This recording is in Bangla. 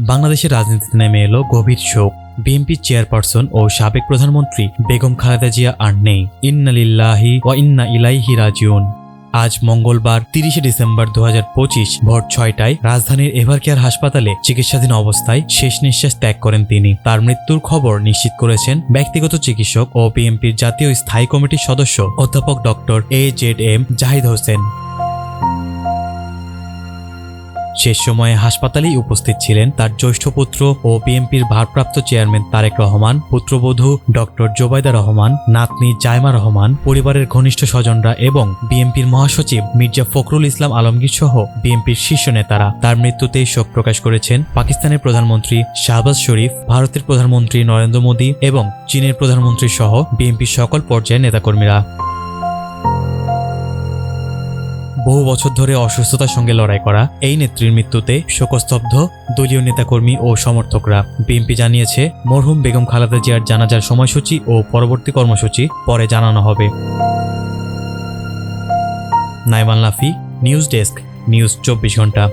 বাংলাদেশের রাজনীতিতে নেমে এলো গভীর শোক। বিএনপি চেয়ারপারসন ও সাবেক প্রধানমন্ত্রী বেগম খালেদা জিয়া আর নেই। ইন্নালিল্লাহি ওয়া ইন্না ইলাইহি রাজিউন। আজ মঙ্গলবার, তিরিশে ডিসেম্বর দু হাজার পঁচিশ, ভোর ছয়টায় রাজধানীর এভারকেয়ার হাসপাতালে চিকিৎসাধীন অবস্থায় শেষ নিঃশ্বাস ত্যাগ করেন তিনি। তার মৃত্যুর খবর নিশ্চিত করেছেন ব্যক্তিগত চিকিৎসক ও বিএনপির জাতীয় স্থায়ী কমিটির সদস্য অধ্যাপক doctor A Z M Zahid Hossain. শেষ সময়ে হাসপাতালেই উপস্থিত ছিলেন তার জ্যৈষ্ঠ পুত্র ও বিএনপির ভারপ্রাপ্ত চেয়ারম্যান তারেক রহমান, পুত্রবধূ ডক্টর জোবাইদা রহমান, নাতনি জায়মা রহমান, পরিবারের ঘনিষ্ঠ স্বজনরা এবং বিএনপির মহাসচিব মির্জা ফখরুল ইসলাম আলমগীর সহ বিএনপির শীর্ষ নেতারা। তার মৃত্যুতে শোক প্রকাশ করেছেন পাকিস্তানের প্রধানমন্ত্রী শাহবাজ শরীফ, ভারতের প্রধানমন্ত্রী নরেন্দ্র মোদী এবং চীনের প্রধানমন্ত্রী সহ বিএনপির সকল পর্যায়ের নেতাকর্মীরা। বহু বছর ধরে অসুস্থতার সঙ্গে লড়াই করা এই নেত্রীর মৃত্যুতে শোকস্তব্ধ দলীয় নেতাকর্মী ও সমর্থকরা। বিএনপি জানিয়েছে, মরহুম বেগম খালেদা জিয়ার জানাজার সময়সূচি ও পরবর্তী কর্মসূচি পরে জানানো হবে। নাইমান লাফি নিউজ ডেস্ক, নিউজ চব্বিশ ঘণ্টা।